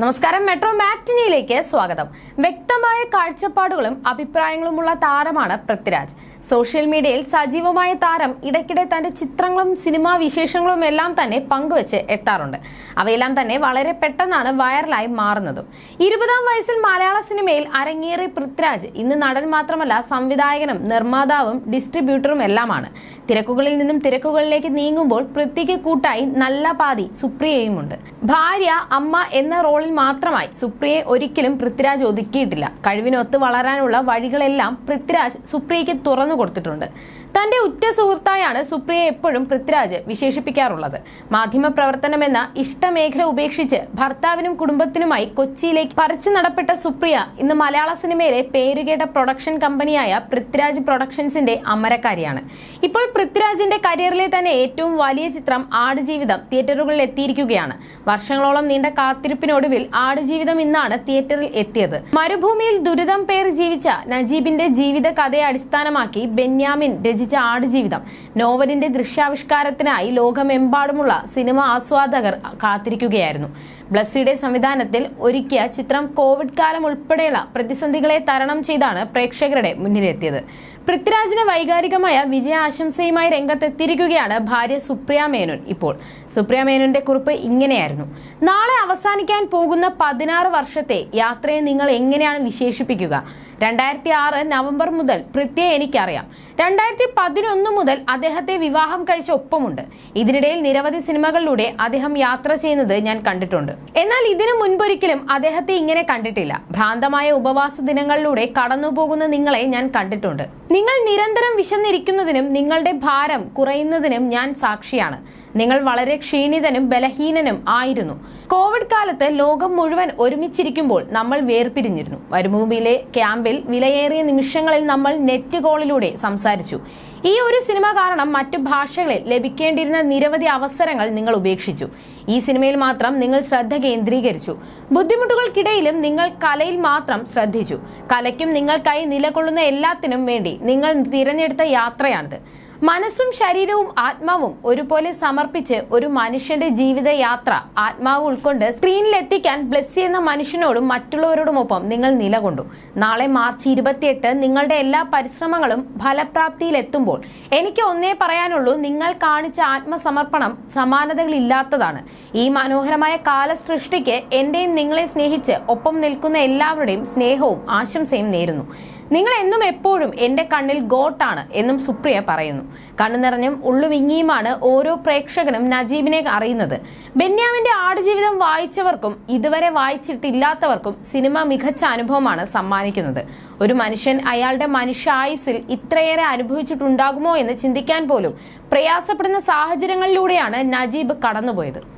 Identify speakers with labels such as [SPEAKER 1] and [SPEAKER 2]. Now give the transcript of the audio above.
[SPEAKER 1] നമസ്കാരം. മെട്രോ മാറ്റിനിയിലേക്ക് സ്വാഗതം. വ്യക്തമായ കാഴ്ചപ്പാടുകളും അഭിപ്രായങ്ങളുമുള്ള താരമാണ് പൃഥ്വിരാജ്. സോഷ്യൽ മീഡിയയിൽ സജീവമായ താരം ഇടയ്ക്കിടെ തന്റെ ചിത്രങ്ങളും സിനിമാ വിശേഷങ്ങളും എല്ലാം തന്നെ പങ്കുവച്ച് എത്താറുണ്ട്. അവയെല്ലാം തന്നെ വളരെ പെട്ടെന്നാണ് വൈറലായി മാറുന്നതും. ഇരുപതാം വയസ്സിൽ മലയാള സിനിമയിൽ അരങ്ങേറി പൃഥ്വിരാജ് ഇന്ന് നടൻ മാത്രമല്ല സംവിധായകനും നിർമ്മാതാവും ഡിസ്ട്രിബ്യൂട്ടറും എല്ലാമാണ്. തിരക്കുകളിൽ നിന്നും തിരക്കുകളിലേക്ക് നീങ്ങുമ്പോൾ പൃഥ്വിക്ക് കൂട്ടായി നല്ല പാതി സുപ്രിയയുമുണ്ട്. ഭാര്യ അമ്മ എന്ന റോളിൽ മാത്രമായി സുപ്രിയയെ ഒരിക്കലും പൃഥ്വിരാജ് ഒതുക്കിയിട്ടില്ല. കഴിവിനൊത്ത് വളരാനുള്ള വഴികളെല്ലാം പൃഥ്വിരാജ് സുപ്രിയയ്ക്ക് തുറന്നു കൊടുത്തിട്ടുണ്ട്. തന്റെ ഉറ്റ സുഹൃത്തായാണ് സുപ്രിയ എപ്പോഴും പൃഥ്വിരാജ് വിശേഷിപ്പിക്കാറുള്ളത്. മാധ്യമപ്രവർത്തനം എന്ന ഇഷ്ടമേഖല ഉപേക്ഷിച്ച് ഭർത്താവിനും കുടുംബത്തിനുമായി കൊച്ചിയിലേക്ക് പറിച്ചു നടപ്പെട്ട സുപ്രിയ ഇന്ന് മലയാള സിനിമയിലെ പേരുകേട്ട പ്രൊഡക്ഷൻ കമ്പനിയായ പൃഥ്വിരാജ് പ്രൊഡക്ഷൻസിന്റെ അമരക്കാരിയാണ്. ഇപ്പോൾ പൃഥ്വിരാജിന്റെ കരിയറിലെ തന്നെ ഏറ്റവും വലിയ ചിത്രം ആടുജീവിതം തിയേറ്ററുകളിൽ എത്തിയിരിക്കുകയാണ്. വർഷങ്ങളോളം നീണ്ട കാത്തിരിപ്പിനൊടുവിൽ ആടുജീവിതം ഇന്നാണ് തിയേറ്ററിൽ എത്തിയത്. മരുഭൂമിയിൽ ദുരിതം പേർ ജീവിച്ച നജീബിന്റെ ജീവിത കഥയെ അടിസ്ഥാനമാക്കി ബെന്യാമിൻ രചിച്ച ആടുജീവിതം. നോവലിന്റെ ദൃശ്യാവിഷ്കാരത്തിനായി ലോകമെമ്പാടുമുള്ള സിനിമ ആസ്വാദകർ കാത്തിരിക്കുകയായിരുന്നു. ബ്ലസ്സിയുടെ സംവിധാനത്തിൽ ഒരുക്കിയ ചിത്രം കോവിഡ് കാലം ഉൾപ്പെടെയുള്ള പ്രതിസന്ധികളെ തരണം ചെയ്താണ് പ്രേക്ഷകരുടെ മുന്നിലെത്തിയത്. പൃഥ്വിരാജിന് വൈകാരികമായ വിജയാശംസയുമായി രംഗത്തെത്തിയിരിക്കുകയാണ് ഭാര്യ സുപ്രിയ മേനോൻ. ഇപ്പോൾ സുപ്രിയ മേനോന്റെ കുറിപ്പ് ഇങ്ങനെയായിരുന്നു. നാളെ അവസാനിക്കാൻ പോകുന്ന പതിനാറ് വർഷത്തെ യാത്രയെ നിങ്ങൾ എങ്ങനെയാണ് വിശേഷിപ്പിക്കുക? രണ്ടായിരത്തി ആറ് നവംബർ മുതൽ പൃഥ്വിയെ എനിക്കറിയാം. രണ്ടായിരത്തി പതിനൊന്ന് മുതൽ അദ്ദേഹത്തെ വിവാഹം കഴിച്ച ഒപ്പമുണ്ട്. ഇതിനിടയിൽ നിരവധി സിനിമകളിലൂടെ അദ്ദേഹം യാത്ര ചെയ്യുന്നത് ഞാൻ കണ്ടിട്ടുണ്ട്. എന്നാൽ ഇതിനു മുൻപൊരിക്കലും അദ്ദേഹത്തെ ഇങ്ങനെ കണ്ടിട്ടില്ല. ഭ്രാന്തമായ ഉപവാസ ദിനങ്ങളിലൂടെ കടന്നുപോകുന്ന നിങ്ങളെ ഞാൻ കണ്ടിട്ടുണ്ട്. നിങ്ങൾ നിരന്തരം വിശന്നിരിക്കുന്നതിനും നിങ്ങളുടെ ഭാരം കുറയുന്നതിനും ഞാൻ സാക്ഷിയാണ്. നിങ്ങൾ വളരെ ക്ഷീണിതനും ബലഹീനനും ആയിരുന്നു. കോവിഡ് കാലത്ത് ലോകം മുഴുവൻ ഒരുമിച്ചിരിക്കുമ്പോൾ നമ്മൾ വേർപിരിഞ്ഞിരുന്നു. മരുഭൂമിയിലെ ക്യാമ്പിൽ വിലയേറിയ നിമിഷങ്ങളിൽ നമ്മൾ നെറ്റ് കോളിലൂടെ സംസാരിച്ചു. ഈ ഒരു സിനിമ കാരണം മറ്റു ഭാഷകളിൽ ലഭിക്കേണ്ടിയിരുന്ന നിരവധി അവസരങ്ങൾ നിങ്ങൾ ഉപേക്ഷിച്ചു. ഈ സിനിമയിൽ മാത്രം നിങ്ങൾ ശ്രദ്ധ കേന്ദ്രീകരിച്ചു. ബുദ്ധിമുട്ടുകൾക്കിടയിലും നിങ്ങൾ കലയിൽ മാത്രം ശ്രദ്ധിച്ചു. കലയ്ക്കും നിങ്ങൾക്കായി നിലകൊള്ളുന്ന എല്ലാത്തിനും വേണ്ടി നിങ്ങൾ തിരഞ്ഞെടുത്ത യാത്രയാണിത്. മനസ്സും ശരീരവും ആത്മാവും ഒരുപോലെ സമർപ്പിച്ച് ഒരു മനുഷ്യന്റെ ജീവിതയാത്ര ആത്മാവ് ഉൾക്കൊണ്ട് സ്ക്രീനിൽ എത്തിക്കാൻ ബ്ലെസ്സി എന്ന മനുഷ്യനോടും മറ്റുള്ളവരോടുമൊപ്പം നിങ്ങൾ നിലകൊണ്ടു. നാളെ മാർച്ച് ഇരുപത്തിയെട്ട് നിങ്ങളുടെ എല്ലാ പരിശ്രമങ്ങളും ഫലപ്രാപ്തിയിലെത്തുമ്പോൾ എനിക്ക് ഒന്നേ പറയാനുള്ളൂ നിങ്ങൾ കാണിച്ച ആത്മസമർപ്പണം സമാനതകളില്ലാത്തതാണ്. ഈ മനോഹരമായ കാലസൃഷ്ടിക്ക് എന്റെയും നിങ്ങളെ സ്നേഹിച്ച് ഒപ്പം നിൽക്കുന്ന എല്ലാവരുടെയും സ്നേഹവും ആശംസയും നേരുന്നു. നിങ്ങൾ എന്നും എപ്പോഴും എന്റെ കണ്ണിൽ ഗോട്ടാണ് എന്നും സുപ്രിയ പറയുന്നു. കണ്ണു നിറഞ്ഞും ഉള്ളുവിങ്ങിയുമാണ് ഓരോ പ്രേക്ഷകനും നജീബിനെ അറിയുന്നത്. ബെന്യാമിന്റെ ആടുജീവിതം വായിച്ചവർക്കും ഇതുവരെ വായിച്ചിട്ടില്ലാത്തവർക്കും സിനിമ മികച്ച അനുഭവമാണ് സമ്മാനിക്കുന്നത്. ഒരു മനുഷ്യൻ അയാളുടെ മനുഷ്യായുസിൽ ഇത്രയേറെ അനുഭവിച്ചിട്ടുണ്ടാകുമോ എന്ന് ചിന്തിക്കാൻ പോലും പ്രയാസപ്പെടുന്ന സാഹചര്യങ്ങളിലൂടെയാണ് നജീബ് കടന്നുപോയത്.